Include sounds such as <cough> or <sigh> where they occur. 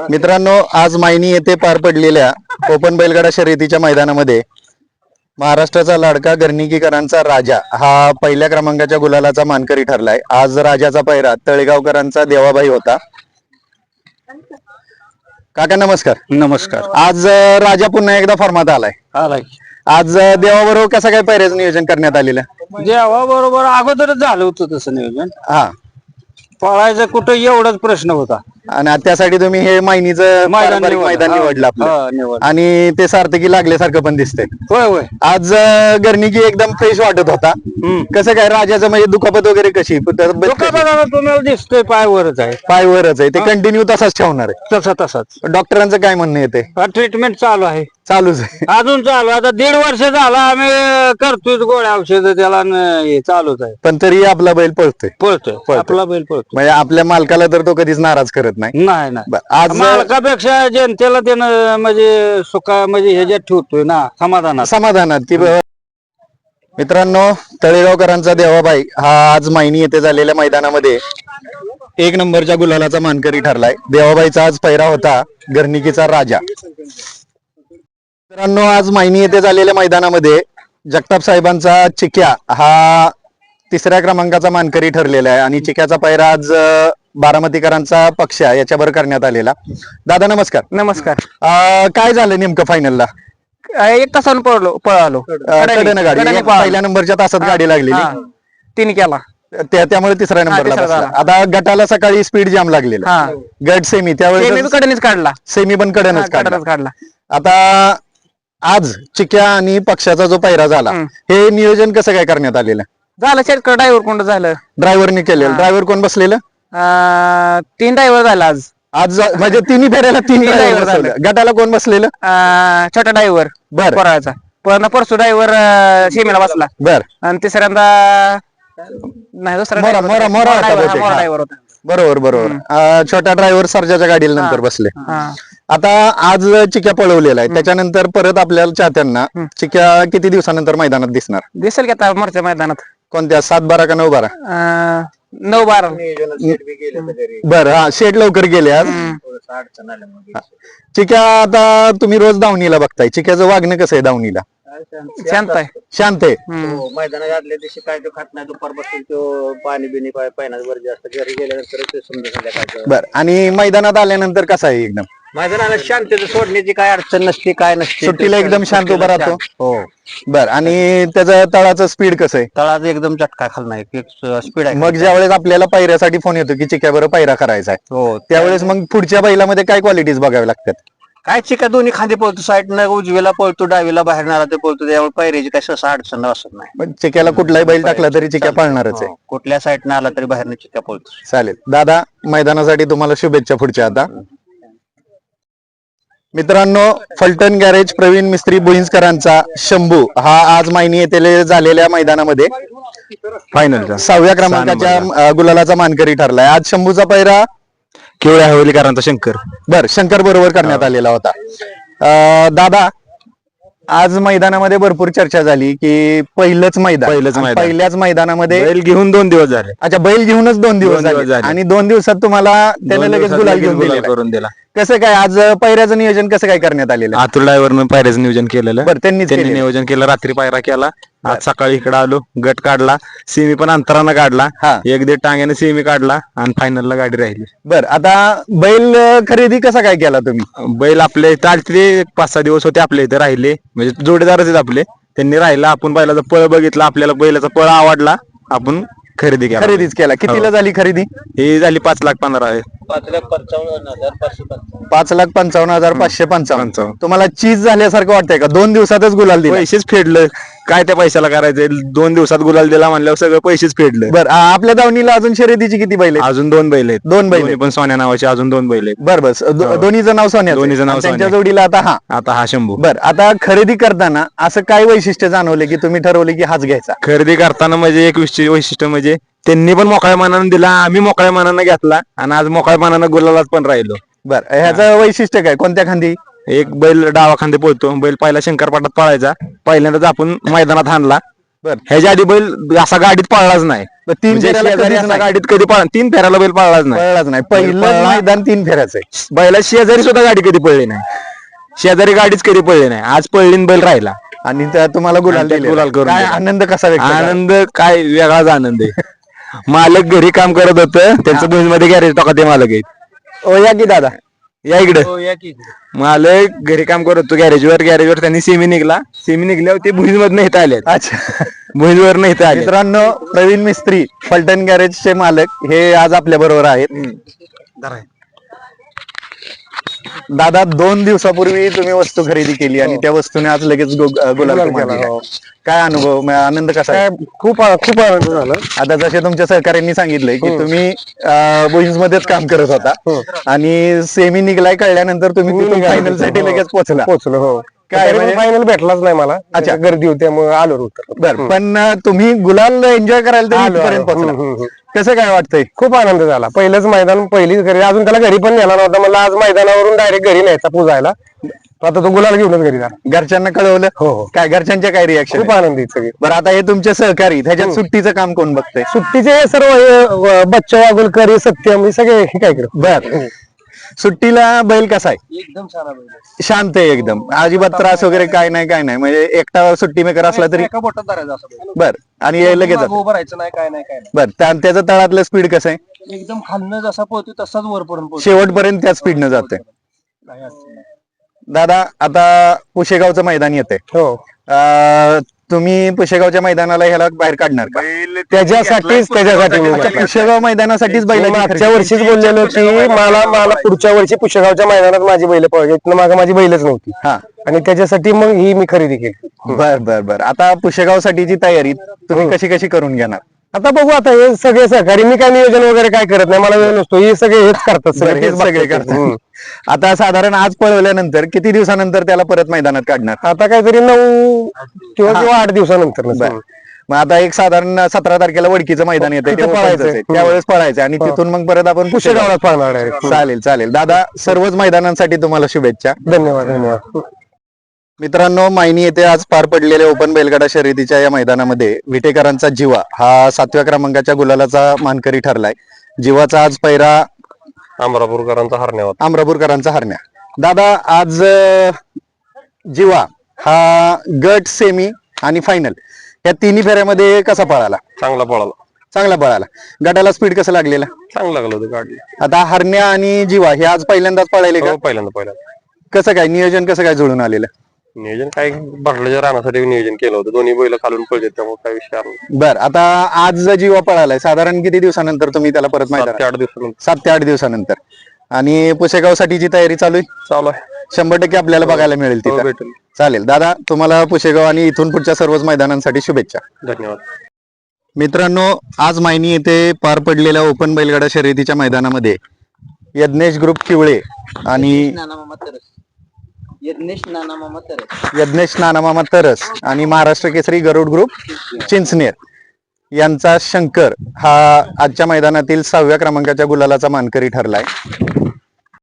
मित्रांनो आज मायनी येथे पार पडलेल्या ओपन बैलगाडा शर्यतीच्या मैदानामध्ये महाराष्ट्राचा लाडका गर्निकीकरांचा राजा हा पहिल्या क्रमांकाच्या गुलालाचा मानकरी ठरलाय. आज राजाचा पैरा तळेगावकरांचा देवाबाई होता. काका नमस्कार. नमस्कार. आज राजा पुन्हा एकदा फॉर्मात आलाय. आलाय आज देवाबरोबर कसं काय पैऱ्याचं नियोजन करण्यात आलेलं? जेव्हा बरोबर अगोदरच झालं होतं तसं नियोजन. हा. पळायचं कुठं एवढाच प्रश्न होता. आणि त्यासाठी तुम्ही हे मायनीचं पारंपरिक मैदान हा. निवडलं आपलं. निवडलं. आणि ते सार्थकी लागल्यासारखं पण दिसतंय. होय होय. आज अं, गर्निकी एकदम फ्रेश वाटत होता. कसं काय राजाचं म्हणजे दुखापत वगैरे कशी? तब्येत कशी? दुखापत तुम्हाला दिसतोय पायवरच आहे. पायवरच आहे. ते कंटिन्यू तसाच ठेवणार आहे. तसा तसाच. डॉक्टरांचं काय म्हणणं येते ट्रीटमेंट चालू आहे. चालूच आहे. अजून चालू आहे. आता दीड वर्ष झाला आम्ही करतोय गोळ्या औषध त्याला न- हे चालूच आहे. पण तरी आपला बैल पळतोय. पळतोय. आपला बैल पळतोय. म्हणजे आपल्या मालकाला तर तो कधीच नाराज करत नाही? नाही नाही. बरं, आज मालकापेक्षा जनतेला त्यानं म्हणजे सुखा म्हणजे ह्याच्यात ठेवतोय ना समाधानात. समाधानात. ब- मित्रांनो तळेगावकरांचा देवाबाई हा आज मायनी येथे झालेल्या मैदानामध्ये एक नंबरच्या गुलालाचा मानकरी ठरलाय. देवाबाईचा आज पैरा होता गर्निकीचा राजा. मित्रांनो आज मायनी येथे झालेल्या मैदानामध्ये जगताप साहेबांचा चिक्या हा तिसऱ्या क्रमांकाचा मानकरी ठरलेला आहे. आणि चिक्याचा पैरा आज अं, बारामतीकरांचा पक्ष याच्यावर करण्यात आलेला. दादा नमस्कार. नमस्कार. अं, काय झालं नेमकं फायनलला अ, एक तासानं पळलो पळालो. कडेनं गाडी एक. पहिल्या नंबरच्या तासात गाडी लागलेली. हा. तिने केला. त्या- त्यामुळे तिसऱ्या नंबरला तिसरा बसला. आता गटाला सकाळी स्पीड जाम लागलेला. हा. गट सेमी त्यावेळेस कडेनेच काढला. सेमी पण कडनच काढला. कडेनच काढला. आता आज चिक्या आणि पक्षाचा जो पैरा झाला हम्म. हे नियोजन कसं काय करण्यात आलेलं? झालं शेतकरी ड्रायव्हर कोण झालं? ड्रायव्हरने केलेलं. ड्रायव्हर कोण बसलेलं? अ, तीन ड्रायव्हर झाला आज. आज म्हणजे तिन्ही फेऱ्याला तीन तीन ड्रायव्हर driver बसवले गटाला कोण बसलेलं? अ, छोटा ड्रायव्हर बर. पराचा. पण परसू ड्रायव्हर शेमीला बसला. बर. आणि तिसऱ्यांदा नाही दुसरा मोरा- driver मोरा- होता. मोरा होता driver, हा, बहुतेक, मोरा हा. driver होता. बरोबर बरोबर. अं, छोटा ड्रायव्हर सर्जाच्या गाडीला नंतर बसले. हा. आता आज चिक्या पळवलेला आहे. त्याच्यानंतर परत आपल्याला चाहत्यांना चिक्या किती दिवसानंतर मैदानात दिसणार? दिसेल की आता मोरच्या मैदानात. कोणत्या? सात बारा का नऊ बारा? अ, नऊ बारा. बर हा शेट लवकर गेले आज. चिक्या आता तुम्ही रोज दावणीला बघताय. चिक्याचं वागणं कसं आहे दावणीला? शांत आहे. शांत आहे. हम्म. मैदानात आदल्या दिवशी काय तो खात नाही दुपार बसून तो पाणी बिनी पायनाच वर जास्त घरी गेल्यानंतर ते संध्याकाळचं बर आणि मैदानात आल्यानंतर कसा आहे एकदम? मैदानाला शांततेचं सोडण्याची काय अडचण नसते काय नसते. सुट्टीला एकदम शांत उभा राहतो. हो. बर आणि त्याचं तळाचं स्पीड कसं आहे? तळाचा एकदम चटका खाल नाही स्पीड आहे. मग ज्यावेळेस आपल्याला पायऱ्यासाठी फोन येतो की चिक्या बरोबर पायरा करायचा आहे. हो. त्यावेळेस मग पुढच्या बैलामध्ये काय क्वालिटीज बघाव्या लागतात? काय चिका दोन्ही खांदे पळतो साईड न उजवीला पळतो डावीला बाहेर नाला ते पळतो त्यामुळे पायऱ्याची काय सहसा अडचण असत नाही. पण चिक्याला कुठलाही बैल टाकला तरी चिक्या पाळणारच आहे. हो, कुठल्या साईड आला तरी बाहेर चिका पळतो. चालेल. दादा मैदानासाठी तुम्हाला शुभेच्छा पुढच्या आता. मित्रांनो फलटण गॅरेज प्रवीण मिस्त्री बोईंजकरांचा शंभू हा आज मायनी येथे झालेल्या मैदानामध्ये फायनलचा सहाव्या क्रमांकाच्या गुलालाचा मानकरी ठरलाय. आज शंभूचा पैरा केवढ्या हवेलीकरांचा? शंकर. बर शंकर बरोबर करण्यात आलेला होता. अं, दादा आज मैदानामध्ये भरपूर चर्चा झाली की पहिलंच मैदान. पहिलंच आणि मैदान. पहिल्याच मैदानामध्ये बैल घेऊन दोन दिवस झाले. अच्छा बैल घेऊनच दोन दिवस दोन दिवस झाले. झाले. आणि दोन दिवसात तुम्हाला त्याने दोन लगेच दिवसात गुलाल लगेच घेऊन गुलाल दिलेला. करून दिला. कसं काय आज पैऱ्याचं नियोजन कसं काय करण्यात आलेलं? आतुर ड्रायव्हरनं पायऱ्याचं नियोजन केलेलं. बरं त्यांनीच त्यांनी केलेलं. नियोजन केलं रात्री पायरा केला. आज सकाळी इकडे आलो गट काढला सेमी पण अंतरानं काढला. हा. एक दीड टांग्याने सेमी काढला आणि फायनलला गाडी राहिली. बर आता बैल खरेदी कसा काय केला तुम्ही? बैल आपल्या इथं आलते पाच सहा दिवस होते आपल्या इथे राहिले. म्हणजे जोडीदारच आहेत आपले. त्यांनी राहिला आपण बैलाचा पळ बघितला आपल्याला बैलाचा पळ आवडला. आपण खरेदी केला. खरेदीच केला. कितीला झाली खरेदी? ही झाली पाच लाख पंधरा आहे. पाच लाख पंचावन्न हजार पाचशे पंचावन्न. पाच लाख पंचावन्न हजार पाचशे पंचावन्न. पंचावन्न. तुम्हाला चीज झाल्यासारखं वाटतंय का? दोन दिवसातच गुलाल दिला. पैसेच फेडलं. काय त्या पैशाला करायचंय? दोन दिवसात गुलाल दिला म्हणल्यावर सगळं पैसेच फेडलं. बर आ- आपल्या दावणीला अजून शर्यतीची किती बैल आहेत? अजून दोन बैल आहेत. दोन बैल दोन्ही पण सोन्या नावाचे अजून दोन बैल आहेत. बर बस दो- दोन्हीचं नाव सोन्या दोन्हीचं नाव त्यांच्या सोन्या. जोडीला आता हा. आता हा शंभू. बर आता खरेदी करताना असं काय वैशिष्ट्य जाणवले की तुम्ही ठरवले की हाच घ्यायचा? खरेदी करताना म्हणजे एक विशि- वैशिष्ट्य म्हणजे त्यांनी पण मोकळ्या मनानं दिला आम्ही मोकळ्या मनानं घेतला आणि आज मोकळ्या मनानं गुलालात पण राहिलो. बर ह्याचं वैशिष्ट्य काय? कोणत्या खांदी? एक बैल डावा खांदे पळतो. बैल पहिला शंकरपाटात पळायचा. पहिल्यांदाच आपण मैदानात हाणला. बर. ह्याच्या आधी बैल असा गाडीत पळलाच नाही. तीन म्हणजे फेऱ्याला शेजारी कधीच असा नाही. गाडीत कधी पळ तीन फेऱ्याला बैल पळलाच नाही. पळलाच नाही. पहिलं पळला. मैदान तीन फेऱ्याचं आहे. बैला शेजारी सुद्धा गाडी कधी पळली नाही. शेजारी गाडीच कधी पळली नाही. आज पळली आणि बैल राहिला. आणि त्या तुम्हाला गुलाल आणि त्यात दिलेला. गुलाल करून काय दिला. आनंद कसा व्यक्त? आनंद काय वेगळाच आनंद आहे. <laughs> मालक घरी काम करत होत. त्यांचं भुजमध्ये गॅरेज टाका ते मालक आहेत ओ या की दादा. या इकडं. मालक घरी काम करत होतो गॅरेजवर गॅरेजवर त्यांनी सेमी निघला. सेमी निघल्यावर ते भुज मधनं इथं आले अच्छा. भुजवर नाही इथं आले मित्रांनो प्रवीण मिस्त्री फलटण गॅरेजचे मालक हे आज आपल्या बरोबर आहेत. दादा दोन दिवसापूर्वी तुम्ही वस्तू खरेदी केली आणि त्या वस्तूने आज लगेच गो- अ, गुलाल तुम्हाला दिला. काय अनुभव? म- आनंद कसा आहे? खूप खूप आनंद झाला. आता जसे तुमच्या सहकार्यांनी सांगितलंय की तुम्ही बुईन्स मध्येच काम करत होता आणि सेमी निघलाय कळल्यानंतर तुम्ही फायनलसाठी लगेच पोहोचला. पोहोचलो हो. काय काय म्हणजे? फायनल भेटलाच नाही मला. अच्छा. गर्दी होती त्यामुळे आलो उतर बर. पण अ, तुम्ही गुलाल एन्जॉय करायला तरी आलो, इथपर्यंत आलो. हम्म, हम्म, पोहोचला हम्म. कसं काय वाटतंय? खूप आनंद झाला. पहिलंच मैदान पहिलीच घरी. अजून त्याला घरी पण नेला नव्हता. मला आज मैदानावरून डायरेक्ट घरी न्यायचा पूजायला आता तो गुलाल घेऊनच घरी झाला घरच्यांना कळवलं? हो हो. काय घरच्यांच्या काय रिॲक्शन खूप आनंदी सगळी. बरं आता हे तुमचे सहकारी त्याच्यात सुट्टीचं काम कोण बघतंय? सुट्टीचे सर्व हे, बच्चा वागुलकर हे सत्यम हे सगळे हे काय इकडं बर. सुट्टीला बैल कसा आहे? एकदम सारा शांत आहे एकदम. अजिबात त्रास वगैरे काय नाही काय नाही. म्हणजे एकटा सुट्टी मेकर असला तरी एका बोटात धरायचा असं बर. आणि हे लगेच मागं उभं राहायचं नाही काय नाही काय बर. त्या- त्याचं तळातलं स्पीड कसं आहे? नाही एकदम खालनं जसा पोहतो तसाच वरपर्यंत पोहतो शेवटपर्यंत त्या स्पीडनं जाते. दादा आता पुशेगावचं मैदान येते हो. तुम्ही पुशेगावच्या मैदानाला ह्याला बाहेर काढणार का? त्याच्यासाठीच त्याच्यासाठी मी अच्छा, म्हटलं. पुशेगाव मैदानासाठीच बैल मागच्या वर्षीच बोललेलो की मला मला पुढच्या वर्षी पुष्यगावच्या मैदानात माझी बैल पाहिजे इथनं मागे माझी बैलच नव्हती. हा. आणि त्याच्यासाठी मग ही मी खरेदी केली. बर बर बर. आता पुशेगाव साठीची तयारी तुम्ही कशी कशी करून घेणार? आता बघू आता हे सगळे सहकारी मी काय नियोजन वगैरे काय करत नाही मला वेळ नसतो. हे सगळे हेच करतात सगळे हेच सगळे. करतात. आता साधारण आज पळवल्यानंतर किती दिवसानंतर त्याला परत मैदानात काढणार? आता काहीतरी नऊ किंवा किंवा आठ दिवसानंतर मग आता एक साधारण सतरा तारखेला वडकीचं मैदान येते तिथं. त्यावेळेस पळायचं आणि तिथून मग परत आपण पुशेगावला पाहणार चालेल चालेल. दादा सर्वच मैदानांसाठी तुम्हाला शुभेच्छा. धन्यवाद धन्यवाद. मित्रांनो मायनी येथे आज पार पडलेल्या ओपन बैलगाडा शर्यतीच्या या मैदानामध्ये विटेकरांचा जिवा हा सातव्या क्रमांकाच्या गुलालाचा मानकरी ठरलाय. जिवाचा आज पैरा अमरापूरकरांचा हरण्यावर अमरापूरकरांचा हरण्या. दादा आज अं, जिवा हा गट सेमी आणि फायनल या तिन्ही फेऱ्यामध्ये कसा पळाला? चांगला पळाला. चांगला पळाला. गटाला स्पीड कसं लागलेला? चांगलं लागलं होतं गाडी. आता हरण्या आणि जिवा हे आज पहिल्यांदाच पळाले का? हो, पहिल्यांदा पहिल्यांदा कसं काय? नियोजन कसं काय जुळून आलेलं? नियोजन काय भरल्याच्या राहण्यासाठी नियोजन केलं होतं. दोन्ही बैल खालून पडले त्यामुळे काय विषय आला नाही. बर आता आज जो जीवा पळालाय. साधारण किती दिवसानंतर तुम्ही त्याला परत सात माहिती ते आठ दिवसानंतर. सात ते आठ दिवसानंतर. आणि पुसेगाव साठीची तयारी चालू आहे? चालू आहे. शंभर टक्के आपल्याला बघायला मिळेल हो, तिथं. भेटेल. चालेल. दादा तुम्हाला पुसेगाव आणि इथून पुढच्या सर्वच मैदानांसाठी शुभेच्छा. धन्यवाद. मित्रांनो आज मायनी येथे पार पडलेल्या ओपन बैलगाडा शर्यतीच्या मैदानामध्ये यज्ञेश ग्रुप किवळे आणि यज्ञेश नाना मामा तरस. यज्ञेश नानामामा तरस आणि महाराष्ट्र केसरी गरुड ग्रुप चिंचनेर. यांचा शंकर हा आजच्या मैदानातील सहाव्या क्रमांकाच्या गुलालाचा मानकरी ठरलाय.